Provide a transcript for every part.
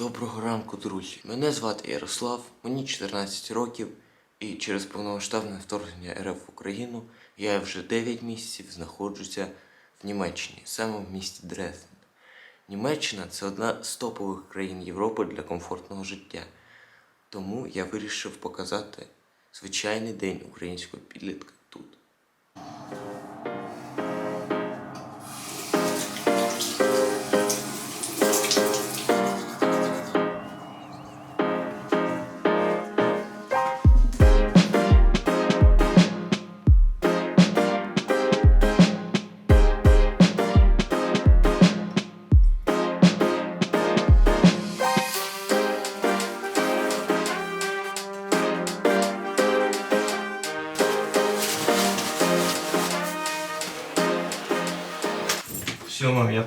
Доброго ранку, друзі. Мене звати Ярослав, мені 14 років, і через повномасштабне вторгнення РФ в Україну я вже 9 місяців знаходжуся в Німеччині, саме в місті Дрезден. Німеччина це одна з топових країн Європи для комфортного життя. Тому я вирішив показати звичайний день українського підлітка тут.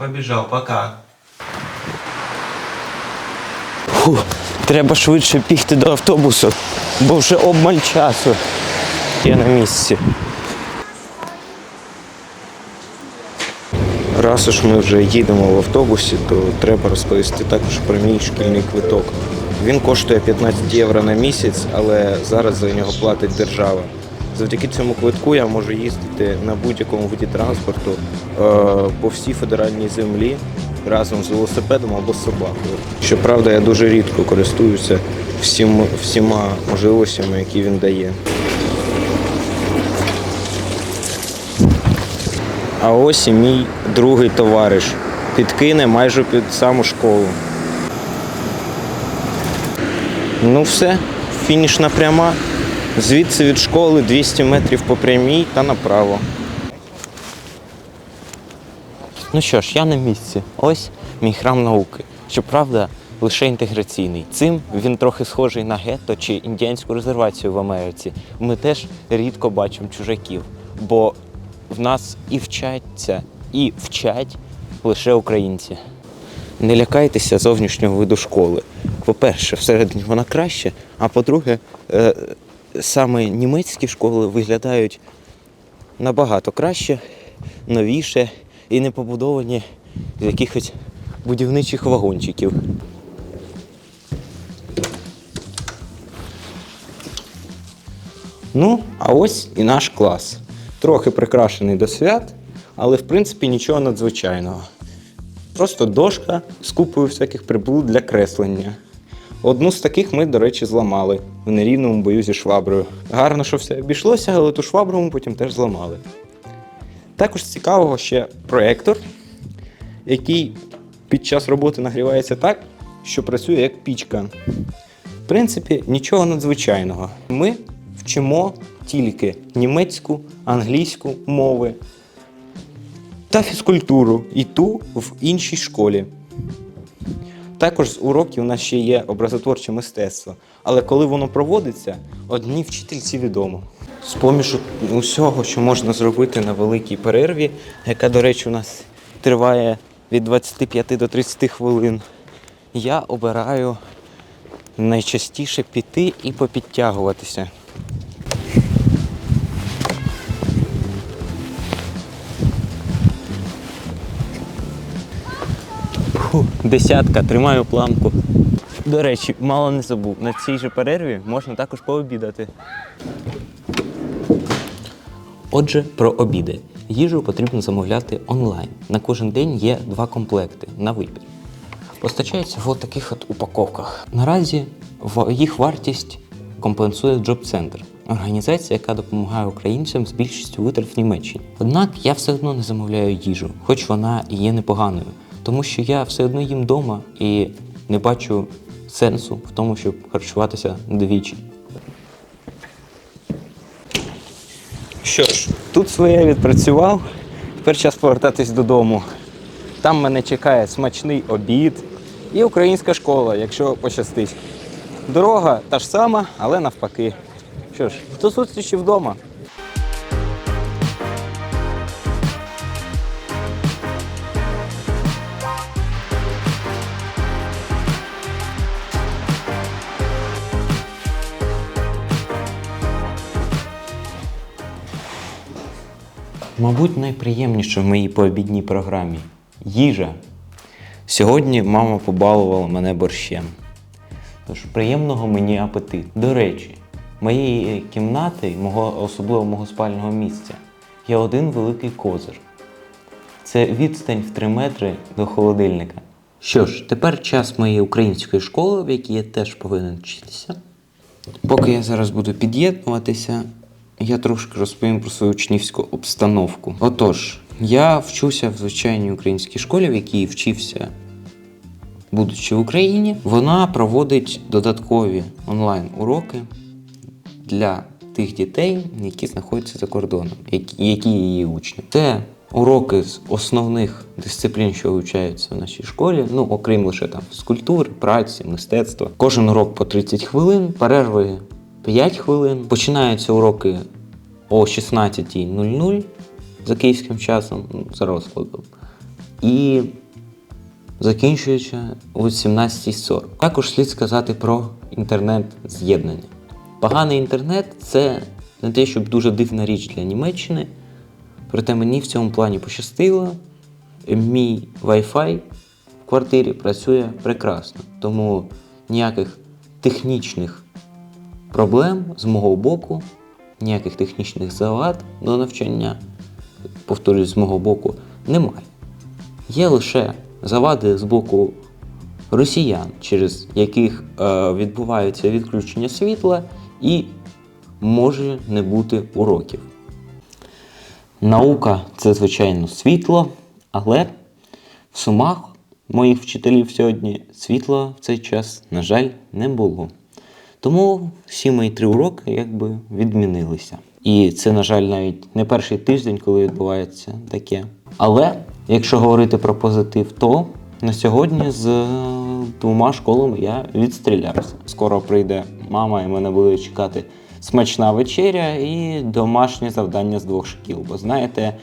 Побежал, пока. Фу, треба швидше бігти до автобусу, бо вже обмаль часу. Я на місці. Раз уж ми вже їдемо в автобусі, то треба розповісти також про мій шкільний квиток. Він коштує 15 євро на місяць, але зараз за нього платить держава. Завдяки цьому квитку я можу їздити на будь-якому виді транспорту е, по всій федеральній землі разом з велосипедом або з собакою. Щоправда, я дуже рідко користуюся всім, всіма можливостями, які він дає. А ось і мій другий товариш. Підкине майже під саму школу. Ну все, фінішна пряма. Звідси від школи 200 метрів по прямій та направо. Ну що ж, я на місці. Ось мій храм науки. Щоправда, лише інтеграційний. Цим він трохи схожий на гетто чи індіанську резервацію в Америці. Ми теж рідко бачимо чужаків, бо в нас і вчаться, і вчать лише українці. Не лякайтеся зовнішнього виду школи. По-перше, всередині вона краще, а по-друге, е, саме німецькі школи виглядають набагато краще, новіше і не побудовані з якихось будівничих вагончиків. Ну, а ось і наш клас. Трохи прикрашений до свят, але в принципі нічого надзвичайного. Просто дошка з купою всяких приблуд для креслення. Одну з таких ми, до речі, зламали в нерівному бою зі шваброю. Гарно, що все обійшлося, але ту швабру ми потім теж зламали. Також цікавого ще проектор, який під час роботи нагрівається так, що працює як пічка. В принципі, нічого надзвичайного. Ми вчимо тільки німецьку, англійську мови та фізкультуру, і ту в іншій школі. Також з уроків у нас ще є образотворче мистецтво, але коли воно проводиться, одній вчительці відомо. З поміж усього, що можна зробити на великій перерві, яка, до речі, у нас триває від 25 до 30 хвилин, я обираю найчастіше піти і попідтягуватися. Десятка, тримаю планку. До речі, мало не забув. На цій же перерві можна також пообідати. Отже, про обіди. Їжу потрібно замовляти онлайн. На кожен день є два комплекти на вибір. Постачаються в таких от упаковках. Наразі їх вартість компенсує Center, організація, яка допомагає українцям з більшістю витрат в Німеччині. Однак я все одно не замовляю їжу, хоч вона і є непоганою, тому що я все одно їм вдома і не бачу сенсу в тому, щоб харчуватися двічі. Що ж, тут своє відпрацював. Тепер час повертатись додому. Там мене чекає смачний обід і українська школа, якщо пощастить. Дорога та ж сама, але навпаки. Що ж, до зустрічі вдома. Мабуть, найприємніше в моїй пообідній програмі їжа. Сьогодні мама побалувала мене борщем. Тож приємного мені апетиту. До речі, моєї кімнати, мого, особливо мого спального місця, є один великий козир. Це відстань в 3 метри до холодильника. Що ж, тепер час моєї української школи, в якій я теж повинен вчитися. Поки я зараз буду під'єднуватися, я трошки розповім про свою учнівську обстановку. Отож, я вчуся в звичайній українській школі, в якій вчився, будучи в Україні. Вона проводить додаткові онлайн-уроки для тих дітей, які знаходяться за кордоном, які, є її учні. Це уроки з основних дисциплін, що вивчаються в нашій школі, ну окрім лише там фізкультури, праці, мистецтва. Кожен урок по 30 хвилин, перерви 5 хвилин. Починаються уроки о 16.00 за київським часом, ну, за розкладом. І закінчується о 17.40. Також слід сказати про інтернет-з'єднання. Поганий інтернет це не те, щоб дуже дивна річ для Німеччини. Проте мені в цьому плані пощастило. Мій Wi-Fi в квартирі працює прекрасно. Тому ніяких технічних проблем з мого боку, ніяких технічних завад до навчання, повторюсь, з мого боку, немає. Є лише завади з боку росіян, через яких е, відбуваються відключення світла і може не бути уроків. Наука це, звичайно, світло, але в сумах моїх вчителів сьогодні світла в цей час, на жаль, не було. Тому всі мої три уроки якби відмінилися. І це, на жаль, навіть не перший тиждень, коли відбувається таке. Але якщо говорити про позитив, то на сьогодні з двома школами я відстрілявся. Скоро прийде мама, і мене буде чекати смачна вечеря і домашнє завдання з двох шкіл. Бо знаєте,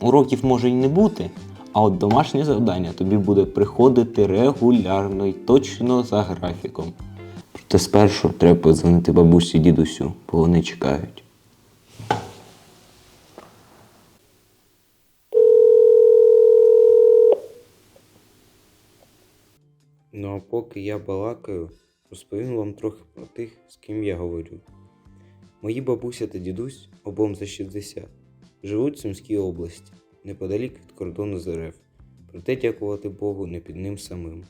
уроків може й не бути, а от домашнє завдання тобі буде приходити регулярно і точно за графіком. Проте спершу треба подзвонити бабусі і дідусю, бо вони чекають. Ну а поки я балакаю, розповім вам трохи про тих, з ким я говорю. Мої бабуся та дідусь, обом за 60, живуть в Сумській області, неподалік від кордону з РФ. Проте, дякувати Богу, не під ним самим.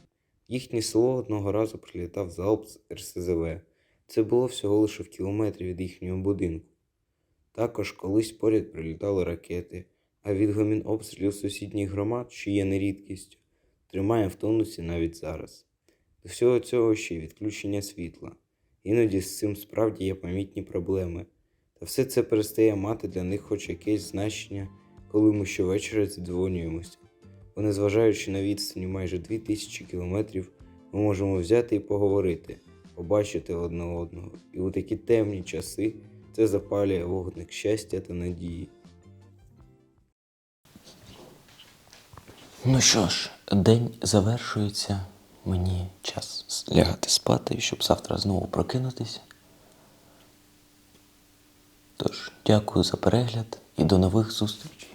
Їхнє село одного разу прилітав залп з РСЗВ. Це було всього лише в кілометрі від їхнього будинку. Також колись поряд прилітали ракети, а відгомін обстрілів сусідніх громад, що є не рідкістю, тримає в тонусі навіть зараз. До всього цього ще й відключення світла. Іноді з цим справді є помітні проблеми. Та все це перестає мати для них хоч якесь значення, коли ми щовечора зідзвонюємося. Бо незважаючи на відстані майже 2000 кілометрів, ми можемо взяти і поговорити, побачити одне одного. І у такі темні часи це запалює вогник щастя та надії. Ну що ж, день завершується. Мені час лягати спати, щоб завтра знову прокинутися. Тож, дякую за перегляд і до нових зустрічей.